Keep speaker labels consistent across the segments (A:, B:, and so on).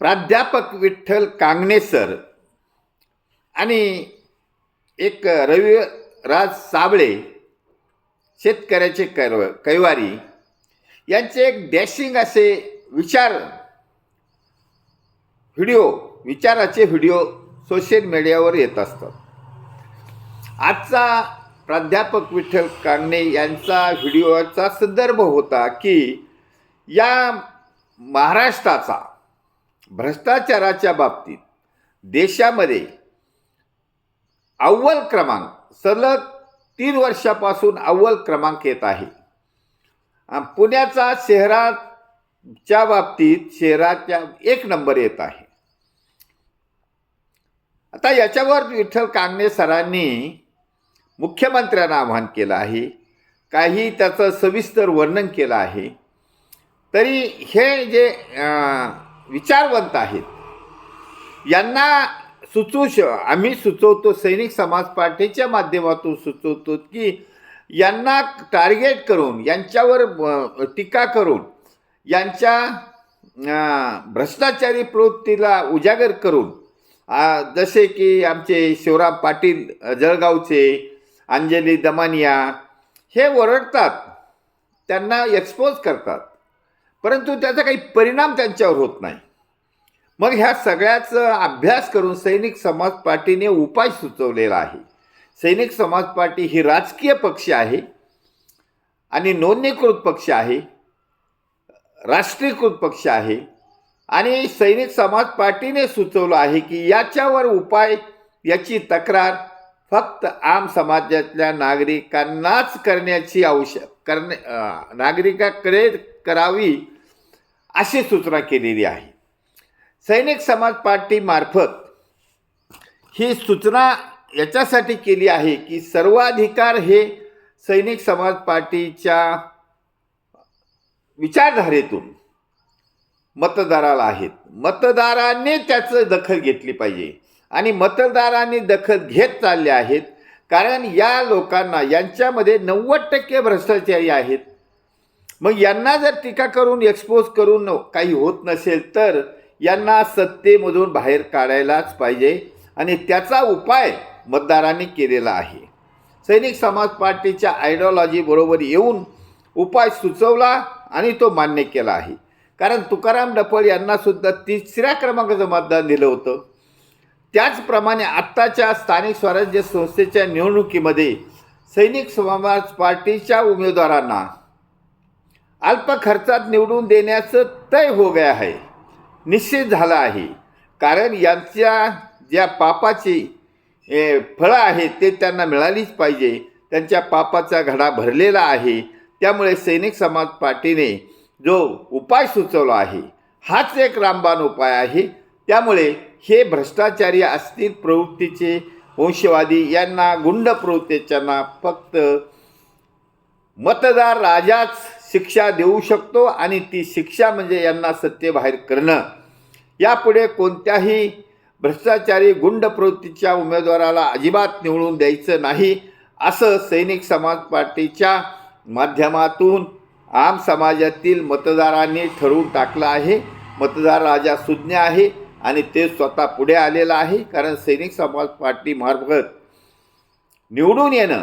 A: प्राध्यापक विठ्ठल कांगणे सर आणि एक रविराज साबळे शेतकऱ्याचे कैव कैवारी यांचे एक डॅशिंग असे विचार व्हिडिओ विचाराचे व्हिडिओ सोशल मीडियावर येत असतात. आजचा प्राध्यापक विठ्ठल कांगणे यांचा व्हिडिओचा संदर्भ होता की या महाराष्ट्राचा भ्रष्टाचाराच्या बाबतीत देशामध्ये अव्वल क्रमांक सलग तीन वर्षापासून अव्वल क्रमांक येत आहे. पुण्याचा शहराच्या बाबतीत शहराच्या एक नंबर येत आहे. आता याच्यावर विठ्ठल कांगणे सरांनी मुख्यमंत्र्यांना आवाहन केलं आहे. काही त्याचं सविस्तर वर्णन केलं आहे. तरी हे जे विचारवंत आहेत. यांना सुचवू श आम्ही सुचवतो सैनिक समाज पार्टीच्या माध्यमातून सुचवतो की यांना टार्गेट करून यांच्यावर टीका करून यांच्या भ्रष्टाचारी प्रवृत्तीला उजागर करून जसे की आमचे शिवराम पाटील जळगावचे अंजली दमानिया हे ओरडतात. त्यांना एक्सपोज करतात. परंतु त्याचा काही परिणाम त्यांच्यावर होत नाही. मग ह्या सगळ्याचा अभ्यास करून सैनिक समाज पार्टीने उपाय सुचवलेला आहे. सैनिक समाज पार्टी ही राजकीय पक्ष आहे आणि नोंदणीकृत पक्ष आहे राष्ट्रीयकृत पक्ष आहे आणि सैनिक समाज पार्टीने सुचवलं आहे की याच्यावर उपाय याची तक्रार फक्त आम समाजातल्या नागरिकांनाच करण्याची आवश्यक करणे नागरिकाकडे करावी अशी सूचना केलेली आहे. सैनिक समाज पार्टीमार्फत ही सूचना याच्यासाठी केली आहे की सर्वाधिकार हे सैनिक समाज पार्टीच्या विचारधारेतून मतदाराला आहेत. मतदारांनी त्याचं दखल घेतली पाहिजे. आणि मतदारांनी दखल घेत चालले आहेत. कारण या लोकांना यांच्यामध्ये नव्वद टक्के भ्रष्टाचारी आहेत. मग यांना जर टीका करून एक्सपोज करून काही होत नसेल तर यांना सत्तेमधून बाहेर काढायलाच पाहिजे आणि त्याचा उपाय मतदारांनी केलेला आहे. सैनिक समाज पार्टीच्या आयडिओलॉजीबरोबर येऊन उपाय सुचवला आणि तो मान्य केला आहे. कारण तुकाराम डपळ यांनासुद्धा तिसऱ्या क्रमांकाचं मतदान दिलं होतं. त्याचप्रमाणे आत्ताच्या स्थानिक स्वराज्य संस्थेच्या निवडणुकीमध्ये सैनिक समाज पार्टीच्या उमेदवारांना अल्प खर्चात निवडून देण्याचं तय हो गया आहे निश्चित झालं आहे. कारण यांच्या ज्या पापाची फळं आहेत ते त्यांना मिळालीच पाहिजे. त्यांच्या पापाचा घडा भरलेला आहे. त्यामुळे सैनिक समाज पार्टीने जो उपाय सुचवला आहे हाच एक रामबाण उपाय आहे. त्यामुळे हे भ्रष्टाचारी असतील प्रवृत्तीचे वंशवादी यांना गुंड प्रवृत्तीच्यांना फक्त मतदार राजाच शिक्षा देऊ शकतो आणि ती शिक्षा म्हणजे यांना सत्य बाहेर करणं. यापुढे कोणत्याही भ्रष्टाचारी गुंड प्रवृत्तीच्या उमेदवाराला अजिबात निवडून द्यायचं नाही असं सैनिक समाज पार्टीच्या माध्यमातून आम समाजातील मतदारांनी ठरवून टाकलं आहे. मतदार राजा सुज्ञ आहे आणि ते स्वतः पुढे आलेलं आहे कारण सैनिक समाज पार्टीमार्फत निवडून येणं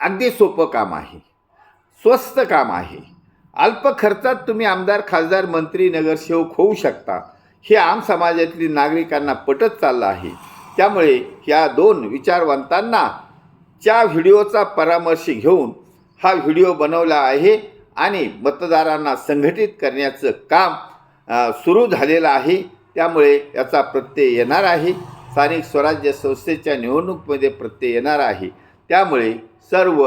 A: अगदी सोपं काम आहे. स्वस्त काम आहे. अल्प खर्चात तुम्ही आमदार खासदार मंत्री नगरसेवक होऊ शकता. हे आम समाजातील नागरिकांना पटत चाललं आहे. त्यामुळे या दोन विचारवंतांना च्या व्हिडिओचा परामर्श घेऊन हा व्हिडिओ बनवला आहे आणि मतदारांना संघटित करण्याचं काम सुरू झालेलं आहे. त्यामुळे याचा प्रत्यय येणार आहे. स्थानिक स्वराज्य संस्थेच्या निवडणूकमध्ये प्रत्यय येणार आहे. त्यामुळे सर्व